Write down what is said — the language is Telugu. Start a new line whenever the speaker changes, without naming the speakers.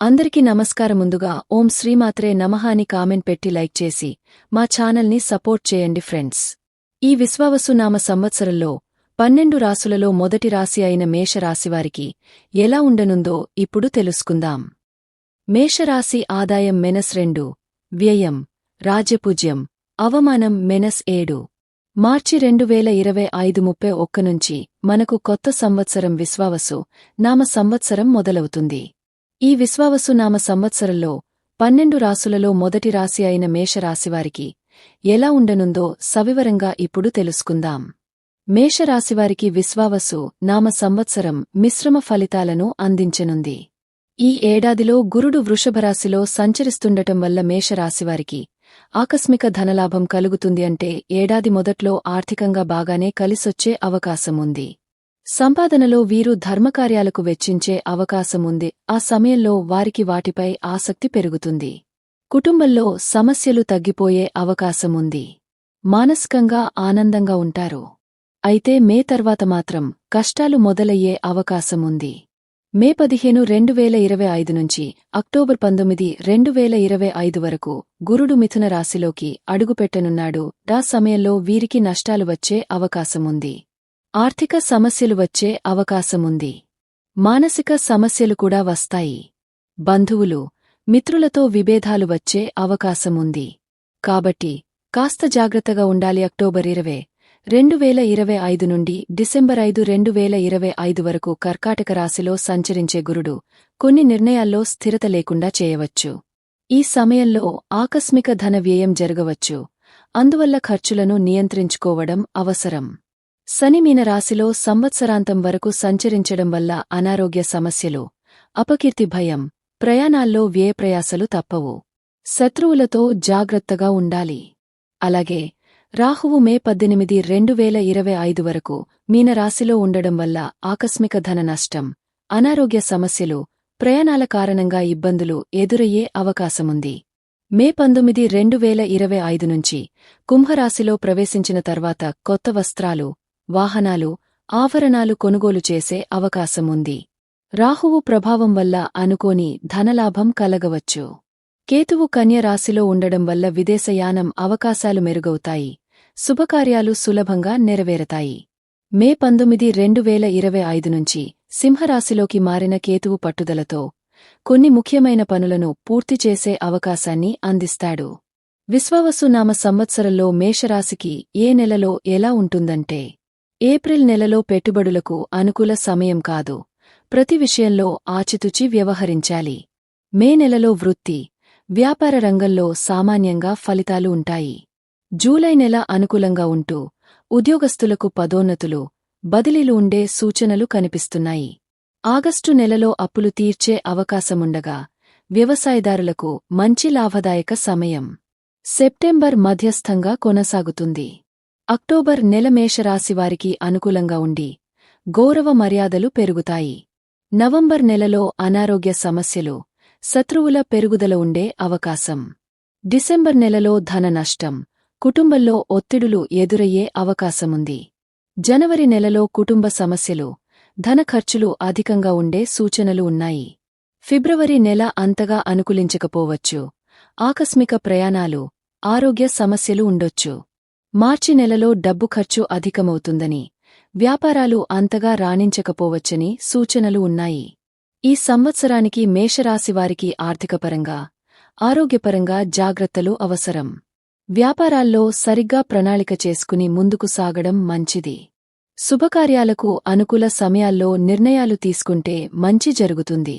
అందరికీ నమస్కారం ముందుగా ఓం శ్రీమాత్రే నమః అని కామెంట్ పెట్టి లైక్ చేసి మా ఛానల్ని సపోర్ట్ చేయండి ఫ్రెండ్స్. ఈ విశ్వావసునామ సంవత్సరంలో పన్నెండు రాసులలో మొదటి రాశి అయిన మేషరాశివారికి ఎలా ఉండనుందో ఇప్పుడు తెలుసుకుందాం. మేషరాశి ఆదాయం మెనస్ రెండు వ్యయం రాజ్యపూజ్యం అవమానం మెనస్ ఏడు. మార్చి రెండు వేల ఇరవై ఐదు ముప్పై ఒక్క నుంచి మనకు కొత్త సంవత్సరం విశ్వావసు నామ సంవత్సరం మొదలవుతుంది. ఈ విశ్వావసునామ సంవత్సరంలో పన్నెండు రాసులలో మొదటి రాశి అయిన మేషరాశివారికి ఎలా ఉండనుందో సవివరంగా ఇప్పుడు తెలుసుకుందాం. మేషరాశివారికి విశ్వావసు నామ సంవత్సరం మిశ్రమ ఫలితాలను అందించనుంది. ఈ ఏడాదిలో గురుడు వృషభరాశిలో సంచరిస్తుండటం వల్ల మేషరాశివారికి ఆకస్మిక ధనలాభం కలుగుతుంది అంటే ఏడాది మొదట్లో ఆర్థికంగా బాగానే కలిసొచ్చే అవకాశముంది. సంపాదనలో వీరు ధర్మకార్యాలకు వెచ్చించే అవకాశముంది. ఆ సమయంలో వారికి వాటిపై ఆసక్తి పెరుగుతుంది. కుటుంబంలో సమస్యలు తగ్గిపోయే అవకాశముంది. మానసికంగా ఆనందంగా ఉంటారు. అయితే మే తర్వాత మాత్రం కష్టాలు మొదలయ్యే అవకాశముంది. మే పదిహేను రెండు వేల ఇరవై ఐదు నుంచి అక్టోబర్ పంతొమ్మిది రెండు వేల ఇరవై ఐదు వరకు గురుడు మిథున రాశిలోకి అడుగుపెట్టనున్నాడు. డా సమయంలో వీరికి నష్టాలు వచ్చే అవకాశముంది. ఆర్థిక సమస్యలు వచ్చే అవకాశముంది. మానసిక సమస్యలు కూడా వస్తాయి. బంధువులు మిత్రులతో విభేదాలు వచ్చే అవకాశముంది. కాబట్టి కాస్త జాగ్రత్తగా ఉండాలి. అక్టోబర్ ఇరవై రెండు వేల ఇరవై ఐదు నుండి డిసెంబర్ ఐదు రెండు వేల ఇరవై ఐదు వరకు కర్కాటక రాశిలో సంచరించే గురుడు కొన్ని నిర్ణయాల్లో స్థిరత లేకుండా చేయవచ్చు. ఈ సమయంలో ఆకస్మిక ధన వ్యయం జరగవచ్చు. అందువల్ల ఖర్చులను నియంత్రించుకోవడం అవసరం. శని మీనరాశిలో సంవత్సరాంతం వరకు సంచరించడం వల్ల అనారోగ్య సమస్యలు అపకీర్తి భయం ప్రయాణాల్లో వ్యయప్రయాసలు తప్పవు. శత్రువులతో జాగ్రత్తగా ఉండాలి. అలాగే రాహువు మే పద్దెనిమిది రెండు వేల ఇరవై ఐదు వరకు మీనరాశిలో ఉండడం వల్ల ఆకస్మిక ధన నష్టం అనారోగ్య సమస్యలు ప్రయాణాల కారణంగా ఇబ్బందులు ఎదురయ్యే అవకాశముంది. మే పంతొమ్మిది రెండు వేల ఇరవై ఐదు నుంచి కుంభరాశిలో ప్రవేశించిన తర్వాత కొత్త వస్త్రాలు వాహనాలు ఆభరణాలు కొనుగోలు చేసే అవకాశముంది. రాహువు ప్రభావం వల్ల అనుకోని ధనలాభం కలగవచ్చు. కేతువు కన్యరాశిలో ఉండడం వల్ల విదేశయానం అవకాశాలు మెరుగవుతాయి. శుభకార్యాలు సులభంగా నెరవేరతాయి. మే పంతొమ్మిది రెండు వేల ఇరవై ఐదు నుంచి సింహరాశిలోకి మారిన కేతువు పట్టుదలతో కొన్ని ముఖ్యమైన పనులను పూర్తి చేసే అవకాశాన్ని అందిస్తాడు. విశ్వావసునామ సంవత్సరంలో మేషరాశికి ఏ నెలలో ఎలా ఉంటుందంటే ఏప్రిల్ నెలలో పెట్టుబడులకు అనుకూల సమయం కాదు. ప్రతి విషయంలో ఆచితూచి వ్యవహరించాలి. మే నెలలో వృత్తి వ్యాపార రంగంలో సామాన్యంగా ఫలితాలు ఉంటాయి. జూలై నెల అనుకూలంగా ఉంటూ ఉద్యోగస్తులకు పదోన్నతులు బదిలీలు ఉండే సూచనలు కనిపిస్తున్నాయి. ఆగస్టు నెలలో అప్పులు తీర్చే అవకాశముండగా వ్యవసాయదారులకు మంచి లాభదాయక సమయం. సెప్టెంబర్ మధ్యస్థంగా కొనసాగుతుంది. అక్టోబర్ నెల మేషరాశివారికి అనుకూలంగా ఉండి గౌరవ మర్యాదలు పెరుగుతాయి. నవంబర్ నెలలో అనారోగ్య సమస్యలు శత్రువుల పెరుగుదల ఉండే అవకాశం. డిసెంబర్ నెలలో ధన నష్టం కుటుంబంలో ఒత్తిడులు ఎదురయ్యే అవకాశముంది. జనవరి నెలలో కుటుంబ సమస్యలు ధన ఖర్చులు అధికంగా ఉండే సూచనలు ఉన్నాయి. ఫిబ్రవరి నెల అంతగా అనుకూలించకపోవచ్చు. ఆకస్మిక ప్రయాణాలు ఆరోగ్య సమస్యలు ఉండొచ్చు. మార్చి నెలలో డబ్బు ఖర్చు అధికమవుతుందని వ్యాపారాలు అంతగా రాణించకపోవచ్చని సూచనలు ఉన్నాయి. ఈ సంవత్సరానికి మేషరాశివారికి ఆర్థికపరంగా ఆరోగ్యపరంగా జాగ్రత్తలు అవసరం. వ్యాపారాల్లో సరిగ్గా ప్రణాళిక చేసుకుని ముందుకు సాగడం మంచిది. శుభకార్యాలకు అనుకూల సమయాల్లో నిర్ణయాలు తీసుకుంటే మంచి జరుగుతుంది.